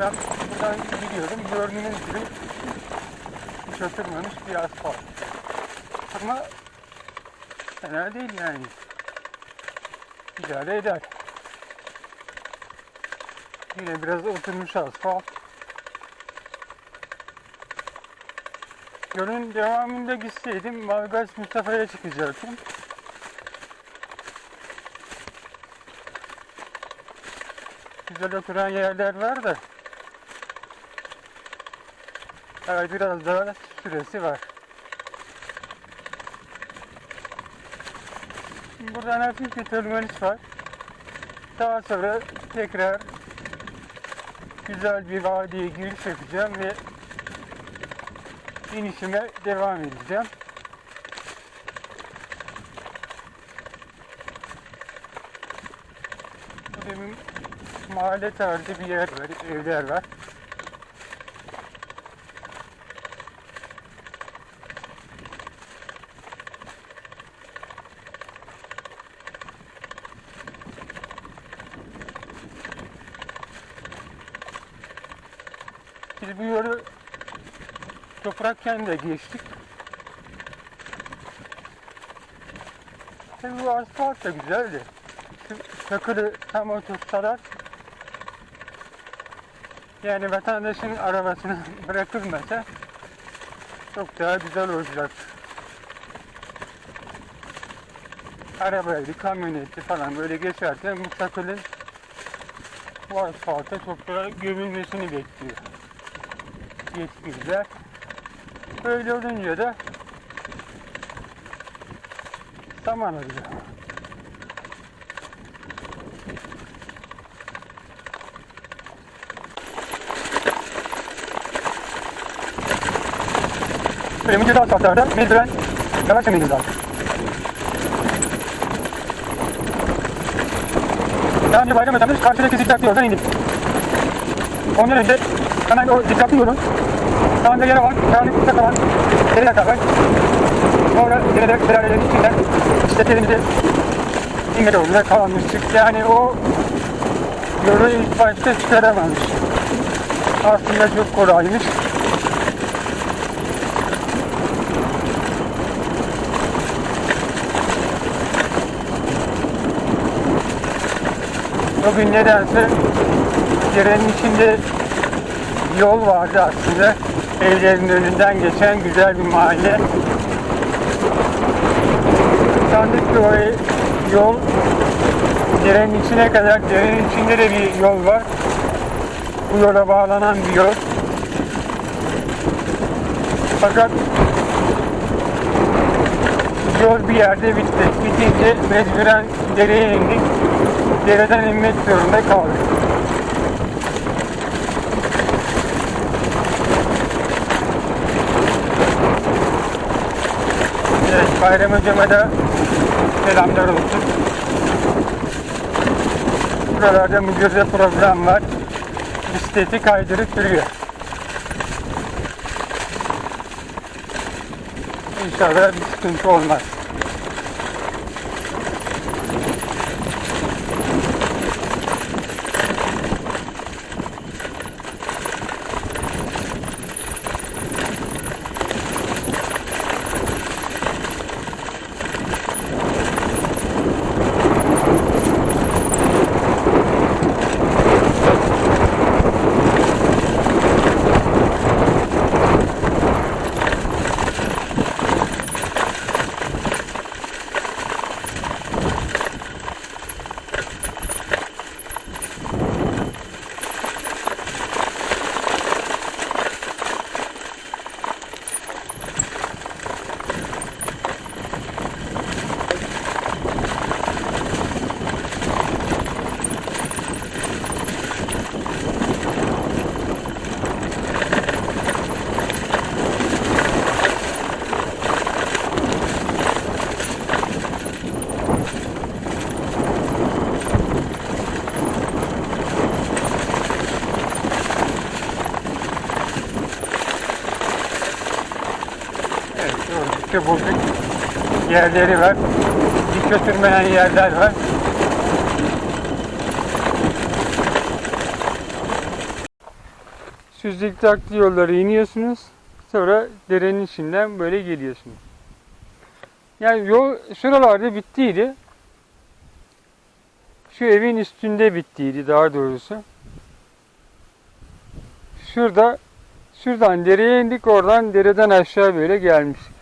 Ben buradan gidiyorum. Gördüğünüz gibi hiç oturmamış bir asfalt. Ama fena değil yani. İdare eder. Yine biraz oturmuş asfalt. Yolun devamında gitseydim Malgaz Mustafa'ya çıkacaktım. Güzel oturan yerler var da Evet biraz daha süresi var. Buradan hafif bir tırmanış var. Daha sonra tekrar güzel bir vadiye giriş yapacağım ve inişime devam edeceğim. Bu demin mahalle tarzı bir yer var, evler var. Biz bu yolu toprakken de geçtik. Tabii bu asfalt da güzeldi. Çakırı tam otursalar yani vatandaşın arabasını bırakılmasa çok daha güzel olacak. Arabaydı, kamyoneti falan böyle geçerken bu çakılın bu asfalta toprağa gömülmesini bekliyor yetkililer. Böyle olunca da zaman arıyor. Önümüzde de asfaltlarda mecburen yavaş yemeliyiz lazım. Daha önce bayram ötemde karşıdaki zikzaklı yoldan indik. Ondan önce hemen o zikzaklı yolun sağında yere var, sağında kısa kalan dere yatağı var. Sonra derede şelalelerin içinden işte elimizi İngiliz yoluna kalmıştık. Yani o yolu ilk başta çıkaramamış. Aslında çok kolaymış. Bugün nedense derenin içinde yol vardı aslında. Evlerin önünden geçen güzel bir mahalle. Sandık ki o yol derenin içine kadar, derenin içinde de bir yol var. Bu yola bağlanan bir yol. Fakat yol bir yerde bitti. Bitince mecburen dereye indik. Dereden inmek zorunda kaldık. Bayram Hocam'a da selamlar olsun. Buralarda müdürde problem var. Bisikleti kaydırıp duruyor. İnşallah bir sıkıntı olmaz. Oldukça bozuk yerleri var. Hiç götürmeyen yerler var. Şu zikzaklı yolları iniyorsunuz. Sonra derenin içinden böyle geliyorsunuz. Yani yol şuralarda bittiydi. Şu evin üstünde bittiydi daha doğrusu. Şurada şuradan dereye indik oradan dereden aşağı böyle gelmiştik.